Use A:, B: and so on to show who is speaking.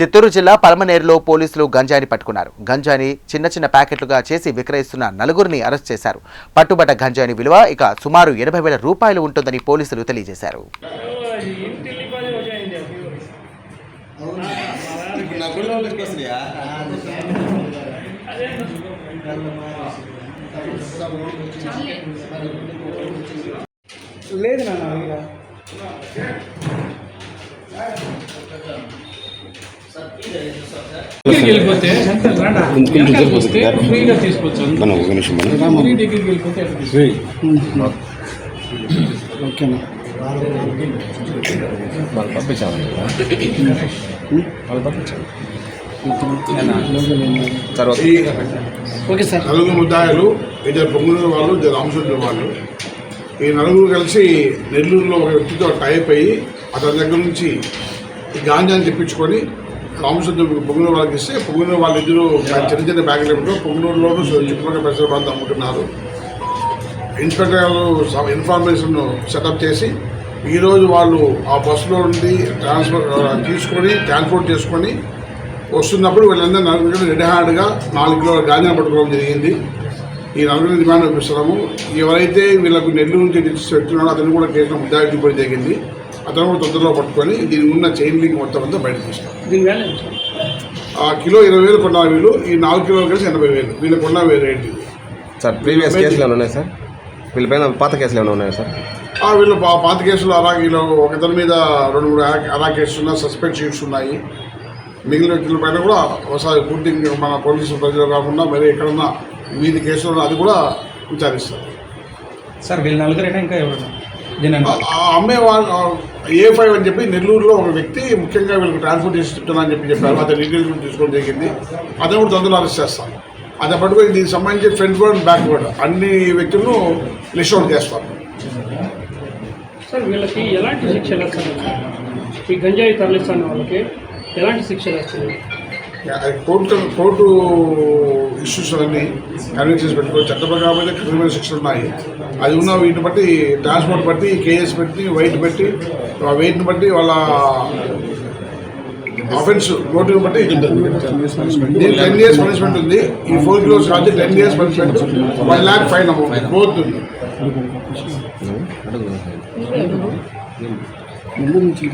A: చిత్తూరు జిల్లా పలమనేరులో పోలీసులు గంజాయిని పట్టుకున్నారు. గంజాయిని చిన్న చిన్న ప్యాకెట్లుగా చేసి విక్రయిస్తున్న నలుగురిని అరెస్ట్ చేశారు. పట్టుబడ్డ గంజాయిని విలువ ఇక సుమారు ఎనభై వేల రూపాయలు ఉంటుందని పోలీసులు తెలియజేశారు.
B: లేదు నాన్న
C: దగ్గరికి వెళ్ళిపోతే వస్తే ఫ్రీగా తీసుకోవచ్చు.
B: ఓకేనా? Okay sir.
D: నలుగురు ముద్దాయిలు ఇద్దరు పొంగునూరు వాళ్ళు ఇద్దరు రామచంద్ర వాళ్ళు. ఈ నలుగురు కలిసి నెల్లూరులో ఒక వ్యక్తితో టైప్ అయ్యి అతని దగ్గర నుంచి ఈ గాంజాని తెప్పించుకొని రామచంద్ర పొంగునూరు వాళ్ళకి ఇస్తే పొంగునూరు వాళ్ళిద్దరూ చిన్న చిన్న బ్యాంకులు ఇవ్వడం పొంగునూరులోనూ చుట్టుపక్కల పరిసర ప్రాంతం అమ్ముతున్నారు ఇన్స్పెక్టర్ గారు ఇన్ఫర్మేషన్ సెటప్ చేసి ఈరోజు వాళ్ళు ఆ బస్సులో నుండి ట్రాన్స్ఫర్ తీసుకొని ట్రాన్స్పోర్ట్ చేసుకొని వస్తున్నప్పుడు వీళ్ళందరూ నలుగురు రెడ్ హ్యాండ్గా నాలుగు కిలోల గాంజా పట్టుకోవడం జరిగింది. ఈ నలుగురు డిమాండ్ చూపిస్తున్నాము. ఎవరైతే వీళ్ళకు నెల్లూరు నుంచి డిస్ట్రిక్ట్ అతను కూడా కేసులో ముద్దాయి జరిగింది. అతను కూడా తొందరలో పట్టుకొని దీనికి ఉన్న చైన్ లింక్ మొత్తం అంతా బయట
C: దీని ఎంత?
D: ఆ కిలో ఇరవై వేలు కొన్న వీళ్ళు ఈ నాలుగు కిలోలు కలిసి ఎనభై వేలు. వీళ్ళకు కొన్న రేట్ ఇది
E: సార్ ప్రీవియస్ కేసులు ఏమైనా ఉన్నాయి సార్? వీళ్ళపైన పాత కేసులు ఏమైనా ఉన్నాయా సార్?
D: ఆ, వీళ్ళు పాత కేసులు అలా వీళ్ళు ఒకతని మీద రెండు మూడు అలా- కేసులు ఉన్నాయి సస్పెక్ట్ షీట్స్ ఉన్నాయి. మిగిలిన వ్యక్తుల పైన కూడా ఒకసారి పూర్తి ఇంకా మన పోలీసు ప్రజలు కాకుండా మరి ఎక్కడన్నా వీధి కేసులు ఉన్నా అది కూడా విచారిస్తారు.
B: సార్ వీళ్ళు నలుగురైనా ఇంకా ఎవరు దీని
D: అమ్మే వాళ్ళు ఏ ఫైవ్ అని చెప్పి నెల్లూరులో ఒక వ్యక్తి ముఖ్యంగా వీళ్ళకి ట్రాన్స్పోర్ట్ చేసి చెప్తున్నా అని చెప్పి చెప్పారు. అతని డీటెయిల్స్ కూడా తీసుకోవడం జరిగింది అతను కూడా తొందరలో అరెస్ట్ చేస్తాం. అదే పట్టుకొని దీనికి సంబంధించి ఫ్రంట్ వర్డ్ బ్యాక్ వర్డ్ అన్ని వ్యక్తులను లిస్ట్ అవుట్ చేస్తాం.
C: సార్ వీళ్ళకి ఎలాంటి శిక్షలు వస్తాయి ఈ గంజాయి తరలిస్తున్న వాళ్ళకి ఎలాంటి శిక్షలు
D: కోర్టు కోర్టు ఇష్యూస్ అన్ని కన్విక్షన్స్ పెట్టుకో చట్ట ప్రకారం అయితే క్రిమినల్ శిక్షలు ఉన్నాయి. అది ఉన్న వీటిని బట్టి ట్రాన్స్పోర్ట్ బట్టి కేఎస్ పెట్టి వెయిట్ పెట్టి ఆ వెయిట్ని బట్టి వాళ్ళ ఆఫెన్స్ నోటిని బట్టి టెన్ ఇయర్స్ పనిష్మెంట్ ఉంది. ఈ ఫోర్ కిలోస్ కాదు ten years punishment one lakh fine amount both ఉంది.
B: నుంచి